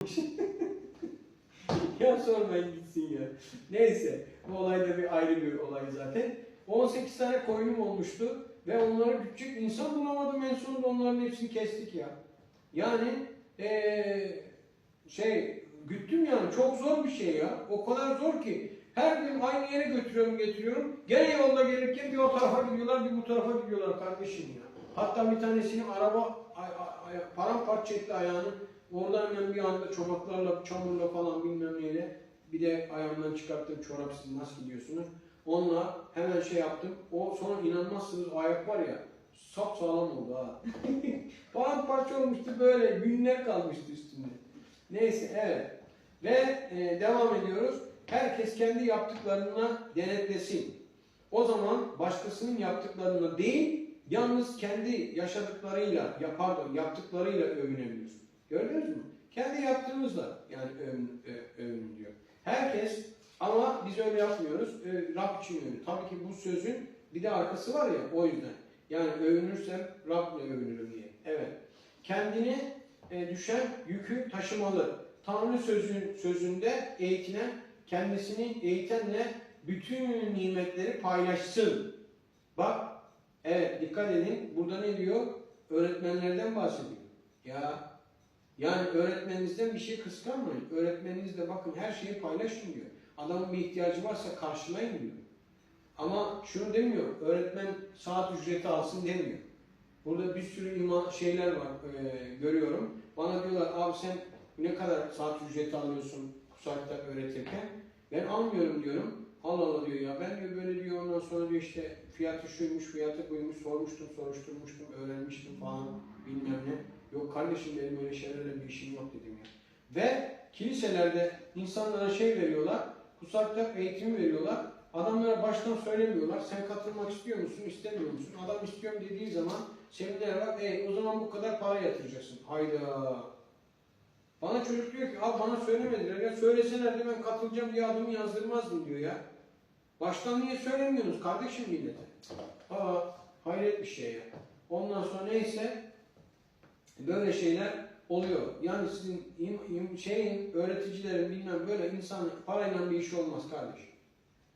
ya sormayın gitsin ya. Neyse bu olay da bir ayrı bir olay zaten. 18 tane koyunum olmuştu ve onları bütçük insan bulamadım en sonunda onların hepsini kestik ya. Yani eee şey güttüm yani çok zor bir şey ya. O kadar zor ki her gün aynı yere götürüyorum getiriyorum. Gene yolda gelirken bir o tarafa gidiyorlar bir bu tarafa gidiyorlar kardeşim ya. Hatta bir tanesini araba paramparça etti ayağını. Oradan hemen bir anda çomaklarla, çamurla falan bilmem neyle. Bir de ayağımdan çıkarttığım çorap siz nasıl gidiyorsunuz? Onunla hemen şey yaptım. O sonra inanmazsınız ayak var ya sap sağlam oldu ha. paramparça olmuştu böyle günler kalmıştı üstünde. Neyse evet. Ve e, devam ediyoruz. Herkes kendi yaptıklarına denetlesin. O zaman başkasının yaptıklarına değil, yalnız kendi yaşadıklarıyla, ya pardon yaptıklarıyla övünebilir. Gördünüz mü? Kendi yaptığınızla yani övün, ö- övünün diyor. Herkes ama biz öyle yapmıyoruz. Ö- Rab için övün. Tabii ki bu sözün bir de arkası var ya o yüzden. Yani övünürsem Rab'le övünürüm diye. Evet. Kendini e, düşen yükü taşımalı. Tanrı sözün, sözünde eğitilen, kendisini eğitenle bütün nimetleri paylaşsın. Bak, evet dikkat edin. Burada ne diyor? Öğretmenlerden bahsediyor. Ya, yani öğretmeninizden bir şey kıskanmayın. Öğretmeninizle bakın her şeyi paylaşın diyor. Adamın bir ihtiyacı varsa karşılayın diyor. Ama şunu demiyor, öğretmen saat ücreti alsın demiyor. Burada bir sürü ima şeyler var, e, görüyorum. Bana diyorlar, abi sen ne kadar saat ücreti alıyorsun Kusak'ta öğretirken? Ben almıyorum diyorum. Allah Allah diyor ya, ben diyor böyle diyor, ondan sonra diyor işte fiyatı şuymuş, fiyatı buymuş, sormuştum, soruşturmuştum, öğrenmiştim falan bilmem ne. Yok kardeşim benim öyle şeylerle bir işim yok dedim ya. Ve kiliselerde insanlara şey veriyorlar, Kusak'ta eğitim veriyorlar. Adamlara baştan söylemiyorlar. Sen katılmak istiyor musun, istemiyor musun? Adam istiyorum dediği zaman seminer var. E o zaman bu kadar para yatıracaksın. Hayda. Bana çocuk diyor ki, abi bana söylemediler ya. Söyleselerdi ben katılacağım diye adımı yazdırmazdım diyor ya. Baştan niye söylemiyorsunuz kardeşim millete? Aa, hayret bir şey ya. Ondan sonra neyse böyle şeyler oluyor. Yani sizin şeyin, öğreticilerin bilmem böyle insan parayla bir iş olmaz kardeşim.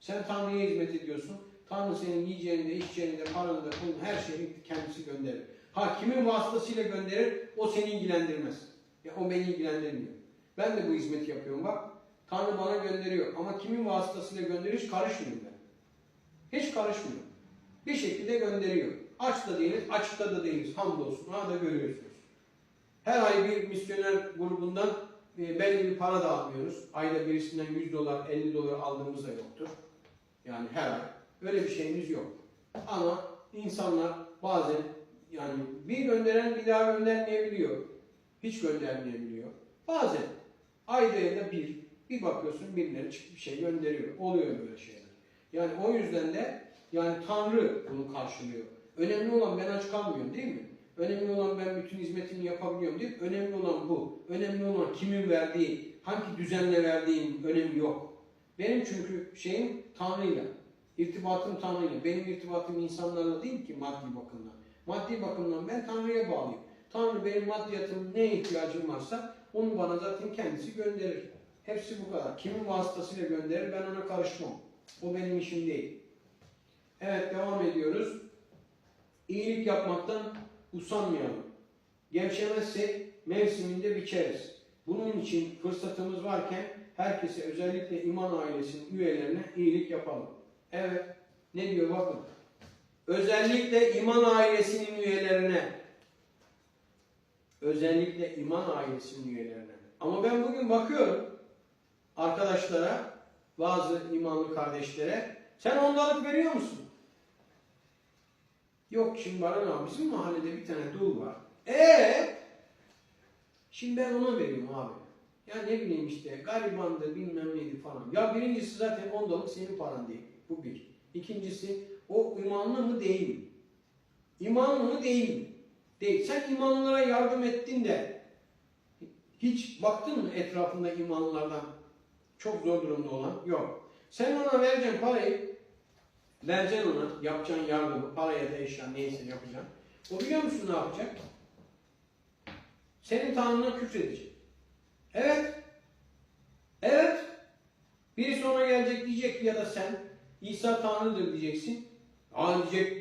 Sen Tanrı'ya hizmet ediyorsun. Tanrı senin yiyeceğini de, içeceğini de, paranı da, pulunu, her şeyi kendisi gönderir. Ha kimin vasıtasıyla gönderir, o seni ilgilendirmez. Ya, o beni ilgilendirmiyor. Ben de bu hizmeti yapıyorum bak. Tanrı bana gönderiyor. Ama kimin vasıtasıyla gönderir hiç karışmıyorum ben. Hiç karışmıyorum. Bir şekilde gönderiyor. Aç da değiliz, açıkta da değiliz. Hamdolsun. Ha da görüyorsunuz. Her ay bir misyoner grubundan e, belli bir para da almıyoruz. Ayda birisinden 100 dolar, 50 dolar aldığımız da yoktur. Yani her ay. Öyle bir şeyimiz yok. Ama insanlar bazen yani bir gönderen bir daha göndermeyebiliyor. Hiç göndermeyebiliyor. Bazen ayda ya da bir, bir bakıyorsun birileri çıkıp bir şey gönderiyor. Oluyor böyle şeyler. Yani o yüzden de yani Tanrı bunu karşılıyor. Önemli olan ben aç kalmıyorum değil mi? Önemli olan ben bütün hizmetimi yapabiliyorum değil mi? Önemli olan bu. Önemli olan kimin verdiği, hangi düzenle verdiğim önemi yok. Benim çünkü şeyim Tanrı'yla. İrtibatım Tanrı'yla. Benim irtibatım insanlarla değil ki maddi bakımdan. Maddi bakımdan ben Tanrı'ya bağlıyım. Tanrı benim maddiyatım neye ihtiyacım varsa onu bana zaten kendisi gönderir. Hepsi bu kadar. Kimin vasıtasıyla gönderir ben ona karışmam. O benim işim değil. Evet devam ediyoruz. İyilik yapmaktan usanmayalım. Gevşemezsek mevsiminde biçeriz. Bunun için fırsatımız varken herkese özellikle iman ailesinin üyelerine iyilik yapalım. Evet ne diyor bakın. Özellikle iman ailesinin üyelerine özellikle iman ailesinin üyelerine. Ama ben bugün bakıyorum arkadaşlara, bazı imanlı kardeşlere, sen ondalık veriyor musun? Yok şimdi Baran abi bizim mahallede bir tane dul var. Ee, şimdi ben ona veriyorum abi. Ya ne bileyim işte garibandı bilmem neydi falan. Ya birincisi zaten ondalık senin paran değil. Bu bir. İkincisi o imanlı mı değil mi? İmanlı mı değil mi? Değil. Sen imanlılara yardım ettin de hiç baktın mı etrafında imanlılardan çok zor durumda olan yok. Sen ona vereceğin parayı, vereceksin ona yapacağın yardımı, paraya da eşya neyse yapacaksın. O biliyor musun ne yapacak? Senin tanrına küfredecek. Evet. Evet. Birisi ona gelecek diyecek ya da sen İsa Tanrı'dır diyeceksin. Aa diyecek